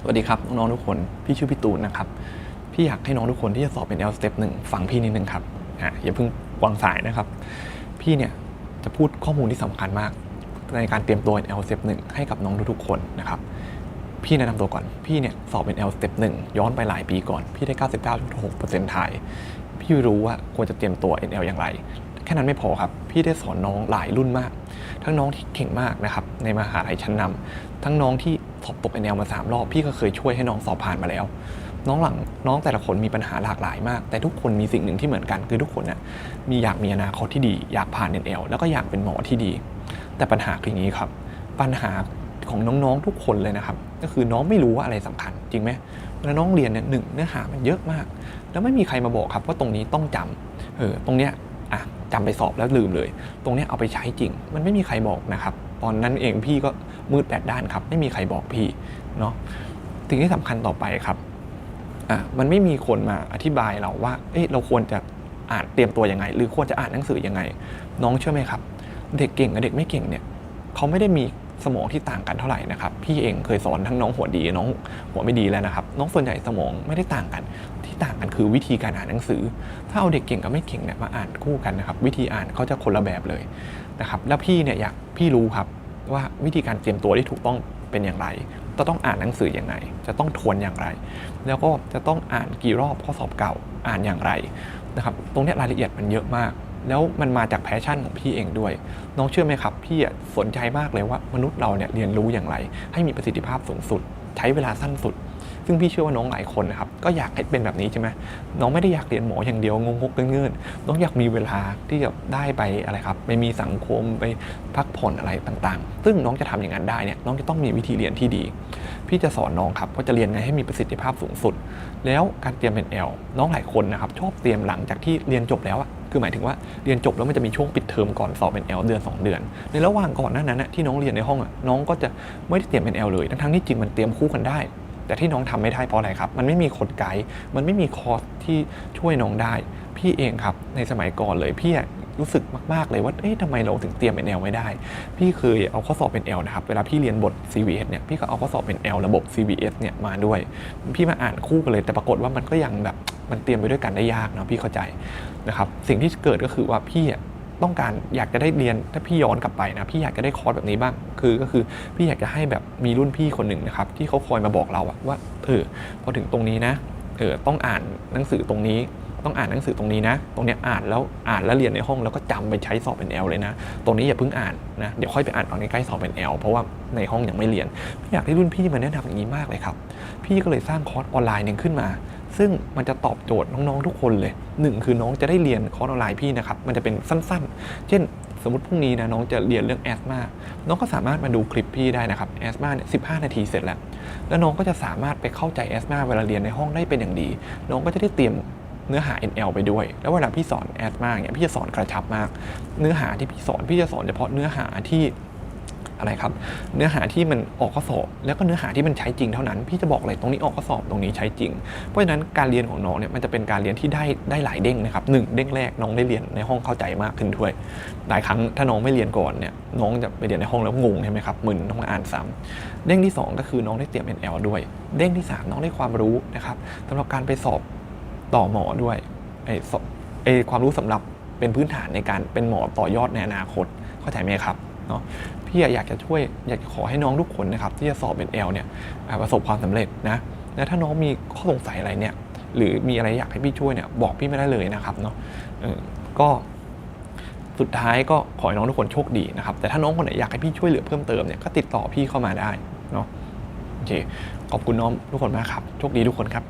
สวัสดีครับน้องๆทุกคน พี่ชื่อพี่ตูนนะครับ พี่อยากให้น้องทุกคนที่จะสอบเป็น L Step หนึ่งฟังพี่นิดนึงครับอะอย่าเพิ่งวางสายนะครับ พี่เนี่ยจะพูดข้อมูลที่สำคัญมาก ในการเตรียมตัวเป็น L Step หนึ่งให้กับน้องทุกๆคนนะครับ พี่แนะนำตัวก่อน พี่เนี่ยสอบเป็น L Step 1ย้อนไปหลายปีก่อน พี่ได้ 99.6%ไทย พี่รู้ว่าควรจะเตรียมตัว NL อย่างไร แค่นั้นไม่พอครับ พี่ได้สอนน้องหลายรุ่นมาก ทั้งน้องที่เก่งมากนะครับในมหาลัยชั้นนำทั้งน้องที่ สอบตก NL มา 3 รอบ พี่ก็เคยช่วยให้น้องสอบผ่านมาแล้ว น้องหลังน้องแต่ละคนมีปัญหาหลากหลายมาก แต่ทุกคนมีสิ่งหนึ่งที่เหมือนกันคือทุกคนน่ะมีอยากมีอนาคตที่ดี อยากผ่าน NL แล้วก็อยากเป็นหมอที่ดี แต่ปัญหาคืออย่างนี้ครับ ปัญหาของน้องๆทุกคนเลยนะครับ ก็คือน้องไม่รู้ว่าอะไรสำคัญจริงไหมเวลาน้องเรียนเนี่ยหนึ่งเนื้อหามันเยอะมาก แล้วไม่มีใครมาบอกครับว่าตรงนี้ต้องจำเออตรงเนี้ยอะจำไปสอบแล้วลืมเลย ตรงเนี้ยเอาไปใช้จริง มันไม่มีใครบอกนะครับ ตอนนั้นเองพี่ก็มืดแปดด้านครับ ไม่มีใครบอกพี่เนาะสิ่งที่สำคัญต่อไปครับอะมันไม่มีคนมาอธิบายเราว่าเอ๊ะเราควรจะอ่านเตรียมตัวยังไง หรือควรจะอ่านหนังสือยังไง น้องเชื่อไหมครับ เด็กเก่งกับเด็กไม่เก่งเนี่ยเขาไม่ได้มี สมองที่ต่างกันเท่าไหร่นะครับ พี่เองเคยสอนทั้งน้องหัวดีน้องหัวไม่ดีแล้วนะครับ น้องส่วนใหญ่สมองไม่ได้ต่างกัน ที่ต่างกันคือวิธีการอ่านหนังสือ ถ้าเอาเด็กเก่งกับไม่เก่งเนี่ยมาอ่านคู่กันนะครับ วิธีอ่านเขาจะคนละแบบเลยนะครับ แล้วพี่เนี่ยอยากพี่รู้ครับว่าวิธีการเตรียมตัวที่ถูกต้องเป็นอย่างไรจะต้องอ่านหนังสืออย่างไรจะต้องทวนอย่างไร แล้วก็จะต้องอ่านกี่รอบข้อสอบเก่าอ่านอย่างไรนะครับ ตรงเนี้ยรายละเอียดมันเยอะมาก แล้วมันมาจากแพชชั่นของพี่เองด้วย น้องเชื่อไหมครับ พี่สนใจมากเลยว่ามนุษย์เราเนี่ยเรียนรู้อย่างไร ให้มีประสิทธิภาพสูงสุด ใช้เวลาสั้นสุด ซึ่งพี่เชื่อว่าน้องหลายคนนะครับก็อยากให้เป็นแบบนี้ใช่ไหมน้องไม่ได้อยากเรียนหมออย่างเดียวงงกเงื่อนน้องอยากมีเวลาที่จะได้ไปอะไรครับไปมีสังคมไปพักผ่อนอะไรต่างๆ ซึ่งน้องจะทำอย่างนั้นได้เนี่ยน้องจะต้องมีวิธีเรียนที่ดี พี่จะสอนน้องครับว่าจะเรียนไงให้มีประสิทธิภาพสูงสุด แล้วการเตรียมเป็น L น้องหลายคนนะครับชอบเตรียมหลังจากที่เรียนจบแล้วอะ คือหมายถึงว่าเรียนจบแล้วมันจะมีช่วงปิดเทอมก่อนสอบเป็น L เดือน 2 เดือน ในระหว่างก่อนหน้านั้นนะที่น้องเรียนในห้องน้องก็จะไม่ได้เตรียมเป็น L เลย ทั้งๆที่จริงมันเตรียมคู่กันได้ แต่ที่น้องทำไม่ได้เพราะอะไรครับ มันไม่มีคนไกด์มันไม่มีคอร์สที่ช่วยน้องได้ พี่เองครับในสมัยก่อนเลยพี่รู้สึกมาก ๆ เลยว่า เอ๊ะทำไมเราถึงเตรียมเป็น L ไม่ได้ พี่เคยเอาข้อสอบเป็น L นะครับ เวลาพี่เรียนบท CVS เนี่ย พี่ก็เอาข้อสอบเป็น L ระบบ CVS เนี่ยมาด้วย พี่มาอ่านคู่กันเลย แต่ปรากฏว่ามันก็ยังแบบ มันเตรียมไปด้วยกันได้ยากเนาะพี่เข้าใจนะครับสิ่งที่เกิดก็คือว่าพี่ต้องการอยากจะได้เรียนถ้าพี่ย้อนกลับไปนะพี่อยากจะได้คอร์สแบบนี้บ้างคือก็คือพี่อยากจะให้แบบมีรุ่นพี่คนหนึ่งนะครับที่เขาคอยมาบอกเราว่าเออพอถึงตรงนี้นะเออต้องอ่านหนังสือตรงนี้ต้องอ่านหนังสือตรงนี้นะ ตรงนี้อ่านแล้วอ่านแล้วเรียนในห้องแล้วก็จำไปใช้สอบเป็น L เลยนะ ตรงนี้อย่าเพิ่งอ่านนะเดี๋ยวค่อยไปอ่านตอนใกล้สอบเป็น L เพราะว่าในห้องยังไม่เรียนพี่อยากให้รุ่นพี่มาแนะนำอย่างนี้มากเลยครับ พี่ก็เลยสร้างคอร์สออนไลน์หนึ่งขึ้นมา ซึ่งมันจะตอบโจทย์น้องๆทุกคนเลยหนึ่งคือน้องจะได้เรียนคอร์สออนไลน์พี่นะครับ มันจะเป็นสั้นๆ เช่นสมมติพรุ่งนี้นะน้องจะเรียนเรื่องแอสมาน้องก็สามารถมาดูคลิปพี่ได้นะครับแอสมาเนี่ยสินาทีเสร็จแล้ว แล้วน้องก็จะสามารถไปเข้าใจแอสมาเวลาเรียนในห้องได้เป็นอย่างดี น้องก็จะได้เตรียมเนื้อหา NL ไปด้วย แล้วเวลาพี่สอนแอสมาเนี่ยพี่จะสอนกระชับมาก เนื้อหาที่พี่สอนพี่จะสอนเฉพาะเนื้อหาที่ อะไรครับ เนื้อหาที่มันออกข้อสอบ แล้วก็เนื้อหาที่มันใช้จริงเท่านั้น พี่จะบอกเลยตรงนี้ออกข้อสอบตรงนี้ใช้จริง เพราะฉะนั้นการเรียนของน้องเนี่ยมันจะเป็นการเรียนที่ได้ได้หลายเด้งนะครับหนึ่งเด้งแรกน้องได้เรียนในห้องเข้าใจมากขึ้นด้วย หลายครั้งถ้าน้องไม่เรียนก่อนเนี่ยน้องจะไปเรียนในห้องแล้วงงใช่ไหมครับมึนต้องมาอ่านซ้ำเด้งที่ 2 ก็คือน้องได้เตรียม NL ด้วย เด้งที่ 3 น้องได้ความรู้นะครับสำหรับการไปสอบต่อหมอด้วยไอ้ไอ้ความรู้สำหรับเป็นพื้นฐานในการเป็นหมอต่อยอดในอนาคตเข้าใจไหมครับ เนาะพี่อยากจะช่วยอยากจะขอให้น้องทุกคนนะครับที่จะสอบเป็น L เนี่ยประสบความสำเร็จนะและถ้าน้องมีข้อสงสัยอะไรเนี่ยหรือมีอะไรอยากให้พี่ช่วยเนี่ยบอกพี่ไม่ได้เลยนะครับเนาะก็สุดท้ายก็ขอให้น้องทุกคนโชคดีนะครับ แต่ถ้าน้องคนไหนอยากให้พี่ช่วยเหลือเพิ่มเติมเนี่ยก็ติดต่อพี่เข้ามาได้เนาะโอเคขอบคุณน้องทุกคนมากครับ โชคดีทุกคนครับ